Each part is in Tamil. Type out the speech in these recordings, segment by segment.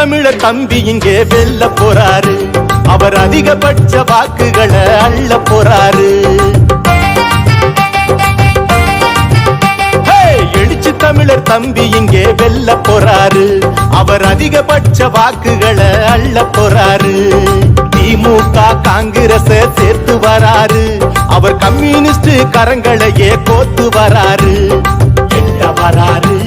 தமிழர் தம்பி இங்கே வெல்ல போறாரு. அவர் அதிகபட்ச வாக்குகளை அள்ள போறாரு. எழுச்சி தமிழர் தம்பி இங்கே வெல்ல போறாரு. அவர் அதிகபட்ச வாக்குகளை அள்ள போறாரு. திமுக காங்கிரஸ் சேர்த்து வராரு. அவர் கம்யூனிஸ்ட் கரங்களையே கோத்து வராரு. எட்ட வராரு.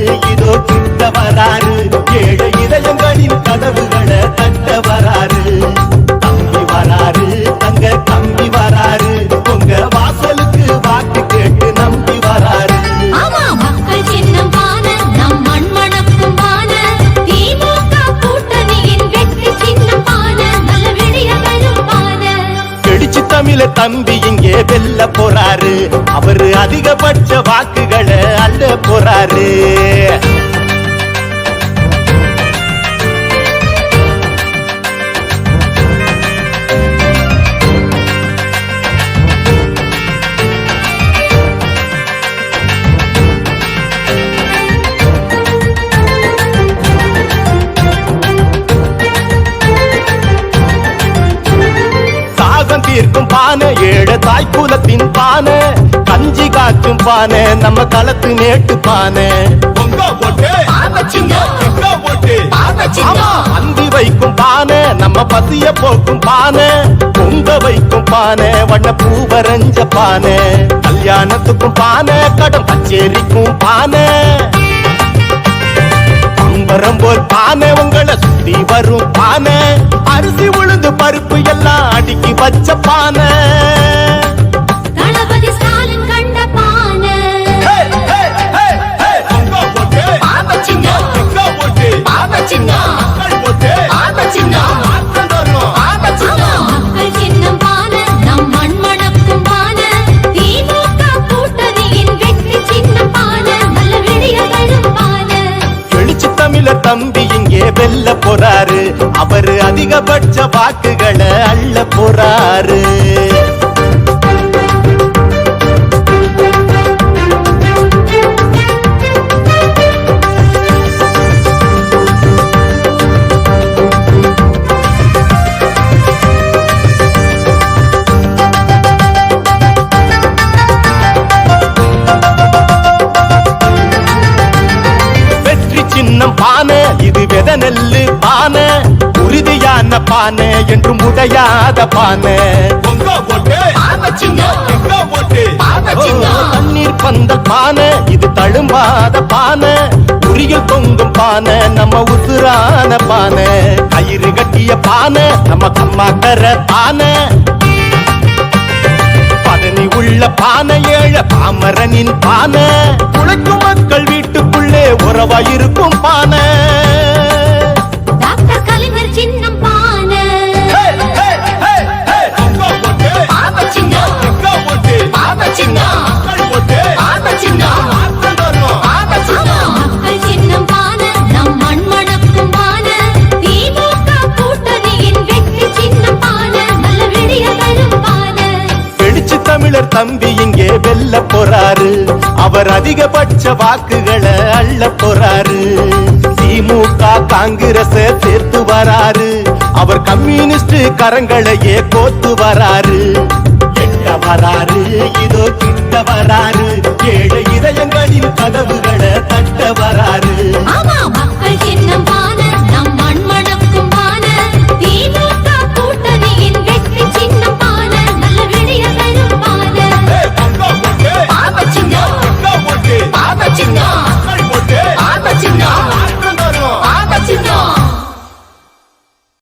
வெல்ல போறாரு. அவரு அதிகபட்ச வாக்குகளை அள்ள போறாரு. தாகம் தீர்க்கும் பானை தாய்க்குலத்தின் பானை கஞ்சி காய்ச்சும் பானை நம்ம களத்து நேட்டு பானை. அந்தி வைக்கும் பானை நம்ம பசிய போக்கும் பானை. பொங்க வைக்கும் பானை வண்ண பூ வரைஞ்ச பானை. கல்யாணத்துக்கும் பானை கடன் கச்சேரிக்கும் பானை. பம்பரம் போல் பானை உங்களை சுத்தி வரும் பானை. அரிசி உளுந்து பருப்பு எல்லாம் அடுக்கி வச்ச பானை. தம்பி இங்கே வெல்ல போறாரு. அவரு அதிகபட்ச வாக்குகளை அள்ள போறாரு. சின்னம் பானை இது வெத நெல்லு பானை. உறுதியான பானை என்றும் உடையாத பானை. தண்ணீர் பந்தல் பானை இது தழும்பாத பானை. உரியில் தொங்கும் பானை நம்ம உசுரான பானை. கயிறு கட்டிய பானை நம்ம கம்மாக்கர பானை. பதனி உள்ள பானை ஏழ பாமரனின் பானை. வீட்டுக்குள்ளே உறவாயிருக்கும் தமிழர் தம்பி இங்கே வெல்ல போறாரு. அவர் அதிகபட்ச வாக்குகளை அள்ள போறாரு. திமுக காங்கிரஸ் சேர்த்து வராரு. அவர் கம்யூனிஸ்ட் கரங்களையே கோத்து வராரு. எட்ட வராரு இதோ கிட்ட வராரு. ஏழை